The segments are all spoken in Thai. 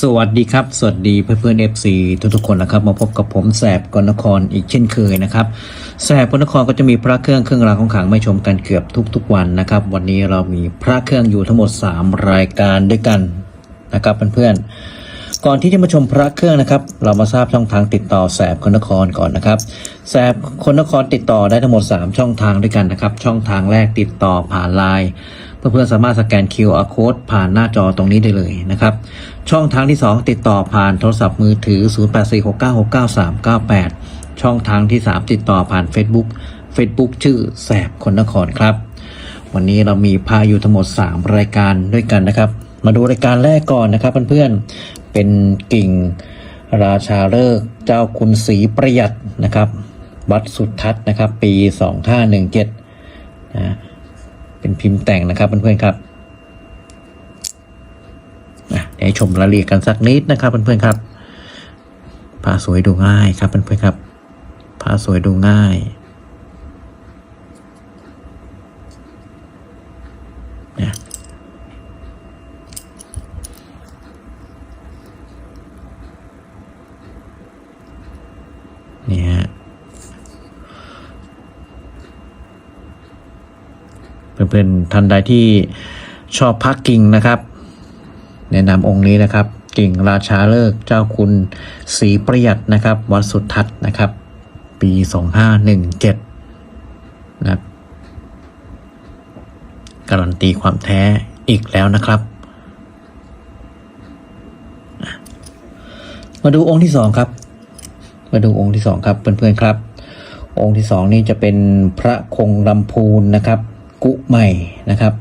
สวัสดีครับ สวัสดีเพื่อนเพื่อนเอฟซีทุกทุกๆคนนะครับ มาพบกับผมแสบกลนครอีกเช่นเคยนะครับแสบกลนครก็จะมีพระเครื่องเครื่องรางของขลังไม่ชมกันเกือบทุกๆวันนะครับ วันนี้เรามีพระเครื่องอยู่ทั้งหมด 3 รายการด้วยกันนะครับเพื่อนๆก่อนที่จะมาชมพระเครื่องนะครับ เรามาทราบช่องทางติดต่อแสบคนนครก่อนนะครับแสบคนครติดต่อได้ทั้งหมด 3 ช่องทางด้วยกันนะครับ ช่องทางแรกติดต่อผ่านไลน์ เพื่อนๆสามารถสแกน QR code ผ่านหน้าจอตรงนี้ได้เลยนะครับ ช่องทางที่ 2 ติดต่อผ่านโทรศัพท์มือถือ 0846969398 ช่องทางที่ 3 ติดต่อผ่าน Facebook Facebook ชื่อแสบคนนครครับ วันนี้เรามีพาอยู่ทั้งหมด 3 รายการด้วยกันนะครับ มาดูรายการแรกก่อนนะครับเพื่อนๆเป็นกิ่งราชาเลิกเจ้าคุณศรีประหยัดนะครับ วัดสุทัศน์นะครับ ปี 2517นะ เป็นพิมพ์แต่งนะครับเพื่อนๆครับเดี๋ยวให้ชมรายละเอียดกันสักนิดนะครับเพื่อนๆครับผ้าสวยดูง่ายครับเพื่อนๆครับผ้าสวยดูง่ายนี่ฮะ เพื่อนๆท่านใดที่ชอบพักกิ่งนะครับ แนะนำองค์นี้นะครับกิ่งราชาเลิกเจ้าคุณศรีประหยัดนะครับวัดสุทัศน์นะครับ ปี 2517นะการันตีความแท้อีกแล้วนะครับ มาดูองค์ที่สองครับ มาดูองค์ที่สองครับเพื่อนๆครับ องค์ที่สองนี่จะเป็นพระคงลำพูนนะครับ กุใหม่นะครับ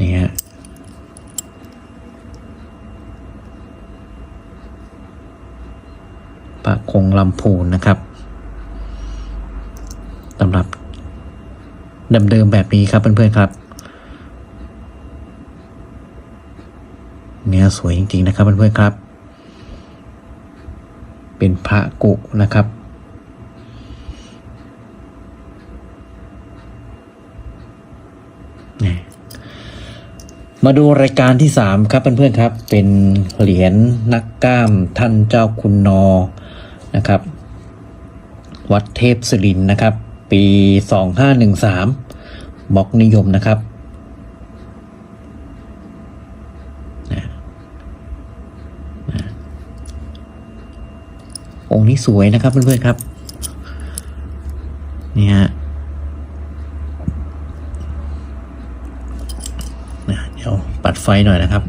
นี่ฮะพระคงลำพูนนะครับสำหรับเดิมๆแบบนี้ครับเพื่อนๆครับ เนื้อสวยจริงๆนะครับเพื่อนๆครับ เป็นพระกุนะครับ มาดูรายการที่สามครับเพื่อนๆครับ เป็นเหรียญนักกล้ามท่านเจ้าคุณนอนะครับ วัดเทพศิรินนะครับ ปีสองห้าหนึ่งสามบล็อกนิยมนะครับองค์นี้สวยนะครับเพื่อนๆครับนี่ฮะ นะ เดี๋ยวปัดไฟหน่อยนะครับ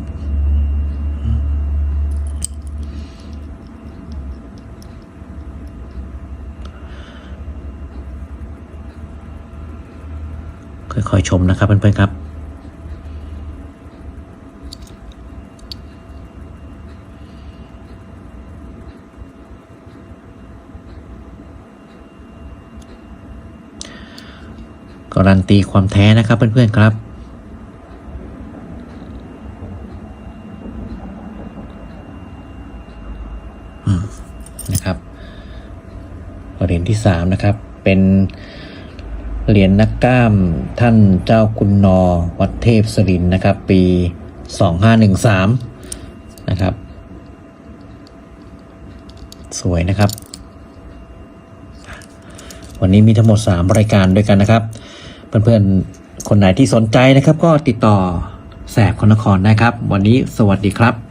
ค่อยๆชมนะครับเพื่อนๆครับการันตีความแท้นะครับเพื่อนๆครับ นะครับเหรียญที่สามนะครับเป็นเหรียญนักกล้ามท่านเจ้าคุณนอวัดเทพสรินนะครับ ปีสองห้าหนึ่งสามนะครับ สวยนะครับ วันนี้มีทั้งหมด 3 รายการด้วยกันนะครับ เพื่อนๆ คนไหนที่สนใจนะครับ ก็ติดต่อแสบคนนครได้ครับ วันนี้สวัสดีครับ